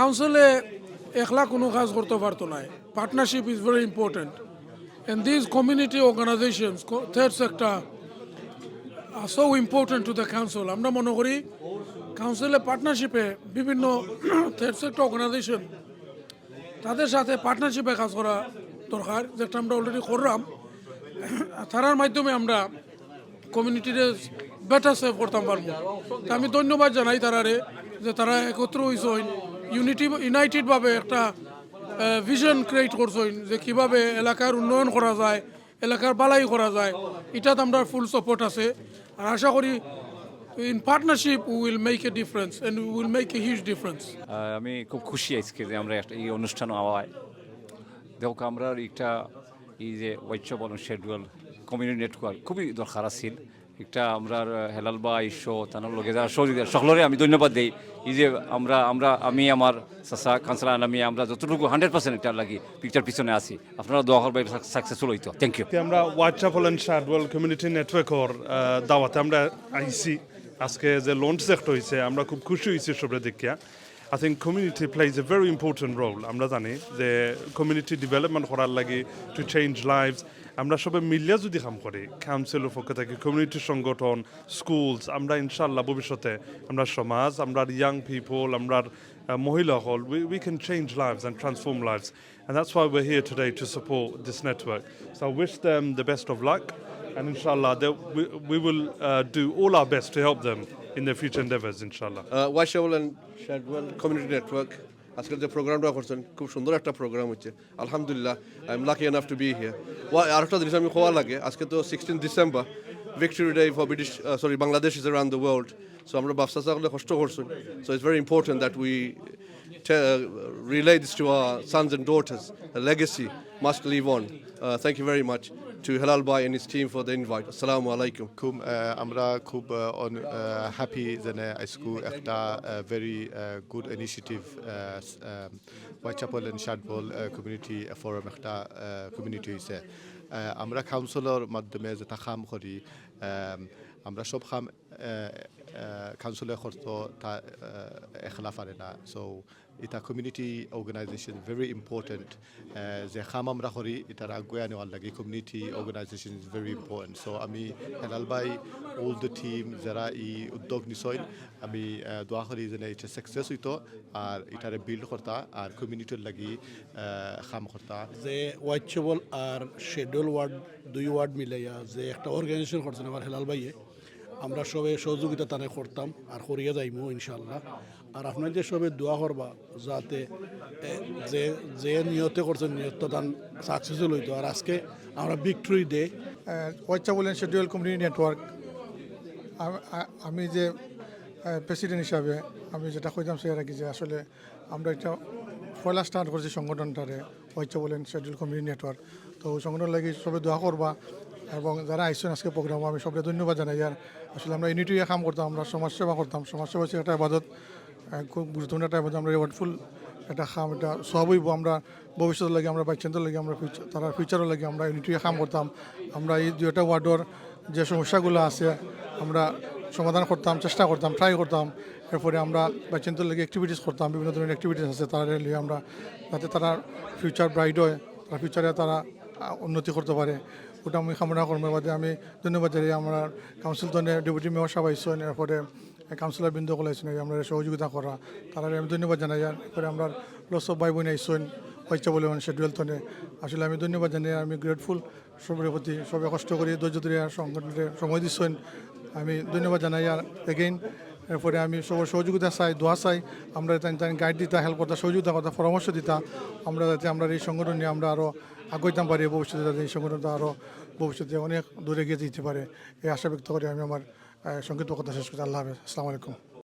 কাউন্সিলে একলা কোনো কাজ করতে পারতো না। Partnership is very important and this community organisations third sector R so important to the council আমরা মনে করি কাউন্সিলে পার্টনারশিপে বিভিন্ন থার্ড সেক্টর অর্গানাইজেশন তাদের সাথে পার্টনারশিপে কাজ করা দরকার, যেটা আমরা অলরেডি করলাম। তারার মাধ্যমে আমরা কমিউনিটিরে বেটার সেভ করতাম পারব। তা আমি ধন্যবাদ জানাই তারারে, যে তারা একত্র হয়েছেন ইউনিটি ইউনাইটেডভাবে একটা ভিশন ক্রিয়েট করছেন যে কীভাবে এলাকার উন্নয়ন করা যায়, এলাকার বালাই করা যায়, এটাত আমরা ফুল সাপোর্ট আছে। আর আশা করি in partnership will make a difference and will make a huge difference আমি খুব খুশি আজকে যে আমরা এই অনুষ্ঠান হওয়ায় দেখো, আমরা একটা এই যে ঐচ্য বলন শেডিউল কমিউনিটি নেটওয়ার্ক খুবই দরকার আছিল। একটা আমরা হেলাল বা ঈশ্ব, তানোর লগে যারা সহযোগিতা সকলরে আমি ধন্যবাদ দিই। এই যে আমরা আমরা, আমি, আমার চাচা কাঞ্চলা আমি, আমরা যতটুকু হান্ড্রেড পার্সেন্ট এটা লাগি পিকচার পিছনে আছি। আপনারা দোয়া করবে সাকসেসফুল হইতো। থ্যাংক ইউ আমরা চ্যাপেল অ্যান্ড শার্ডওয়েল কমিউনিটি নেটওয়ার্কর দাওয়াতে আমরা আইসি আজকে যে লঞ্চ একটা হয়েছে আমরা খুব খুশি হয়েছি সবরে দেখিয়া। I think community plays a very important role আমরা জানি, যে কমিউনিটি ডেভেলপমেন্ট করার লাগে টু চেঞ্জ লাইফস আমরা সবাই মিলিয়া যদি কাম করি কাউন্সিলের পক্ষ থেকে কমিউনিটি সংগঠন স্কুলস আমরা ইনশাল্লাহ ভবিষ্যতে আমরা সমাজ আমরা ইয়াং পিপল আমরা মহিলা হল we, we can change lives and transform lives and that's why we're here today to support this network so I wish them the best of luck and inshallah they, we, we will uh, do all our best to help them in their future endeavors inshallah washable and Shadwell community network আজকের যে প্রোগ্রামটা করছেন খুব সুন্দর একটা programme হচ্ছে আলহামদুলিল্লাহ I am lucky enough to be here আর একটা জিনিস আমি খোয়া লাগে আজকে তো sixteen December victory day for British sorry Bangladesh is around the world so আমরা ব্যবসা চাকলে কষ্ট করছেন so it's very important that we to our sons and daughters. A legacy must live on. Uh, thank you very much to Halal Bhai and his team for the invite. Assalamu alaikum. খুব আমরা খুব happy যেনে আজকু একটা very good initiative Whitechapel and Shadwell community forum একটা community হয়েছে আমরা councillor মাধ্যমে যেটা কাম করি আম, আমরা সব কাম পারে না সো এটা কমিউনিটি অর্গানাইজেশন ভেরি ইম্পর্টেন্ট যে কাম আমরা করি এটার আগুয়া নেওয়ার লাগে community organisation is very important so আমি হেলাল বাই অল দ্য টিম যারা ই উদ্যোগ নিছইন আমি আহ, দোয়া করি যেন এটা সাকসেস হইতো আর এটারে বিল্ড করতা আর কমিউনিটির লাগি আহ, কাম করতা যে হোয়াইট চেবল আর শেডিউল ওয়ার্ড দুই ওয়ার্ড মিলাইয়া যে একটা অর্গানাইজেশন করছেন আমার হেলাল ভাইয়ে আমরা সবে সহযোগিতা তানে করতাম, আর করিয়া যাইমু ইনশাল্লাহ আর আপনার যে সবে দোয়া করবা, যাতে যে যে নিয়তে করছেন নিয়ত তান সাকসেসফুল হইতো। আর আজকে আমরা ভিক্টরি ডে ওয়াইচা বলেন শেডিউল কমিউনিটি নেটওয়ার্ক আমি যে প্রেসিডেন্ট হিসাবে, আমি যেটা কইতাম সে রাখি যে, আসলে আমরা এটা পয়লা স্টার্ট করছি সংগঠনটারে ওয়াইচা বলেন শেডিউল কমিউনিটি নেটওয়ার্ক তো সংগঠন লাগি সবে দোয়া করবা। এবং যারা আইসেন আজকে প্রোগ্রাম, আমি সবকে ধন্যবাদ জানাই। আর আসলে আমরা ইউনিটি কাম করতাম, আমরা সমাজসেবা করতাম। সমাজসেবা হচ্ছে একটা আবাদত খুব গুরুত্বপূর্ণ একটা আবাদত আমরা রিওয়ার্ডফুল এটা খাম এটা সব হইব। আমরা ভবিষ্যতের লাগে, আমরা বাচ্চাদের লাগে, আমরা future- তারা ফিউচারের লাগে, আমরা ইউনিটি কাম করতাম। আমরা এই দুইটা ওয়ার্ডর যে সমস্যাগুলো আছে, আমরা সমাধান করতাম, চেষ্টা করতাম ট্রাই করতাম। এরপরে আমরা বাচ্চাদের লাগে অ্যাক্টিভিটিস করতাম, বিভিন্ন ধরনের অ্যাক্টিভিটিস আছে। তারা নিয়ে আমরা যাতে তারা ফিউচার ব্রাইট হয়, তারা ফিউচারে তারা উন্নতি করতে পারে। ওটা আমি কামনা করব বাদে আমি ধন্যবাদ জানাই আমরা কাউন্সিল তনে ডেপুটি মেয়র সাহেব আইসেন এরপরে কাউন্সিলর বৃন্দ কলে আইসেন আমরা সহযোগিতা করা তারা আমি ধন্যবাদ জানাই এরপরে আমরা লসব ভাই বোন আইসেন হয়েছে বলে মানে শেডিউল তনে আসলে আমি ধন্যবাদ জানাই আমি গ্রেটফুল সবের প্রতি সবে কষ্ট করি ধৈর্য ধরে সংগঠনের সময় দিচ্ছেন আমি ধন্যবাদ জানাই আর এগেইন এরপরে আমি সবার সহযোগিতা চাই, দোয়া চাই, আমরা তাই গাইড দিতা হেল্প করতা, সহযোগিতা করতা, পরামর্শ দিতা, আমরা যাতে আমরা এই সংগঠন নিয়ে আমরা আরও আগাইতাম পারি ভবিষ্যতে যাতে এই সংগঠনটা আরও ভবিষ্যতে অনেক দূরে গিয়ে দিতে পারে। এই আশা ব্যক্ত করে আমি আমার সংক্ষিপ্ত কথা শেষ করি আল্লাহ হাফেজ। আসসালামু আলাইকুম।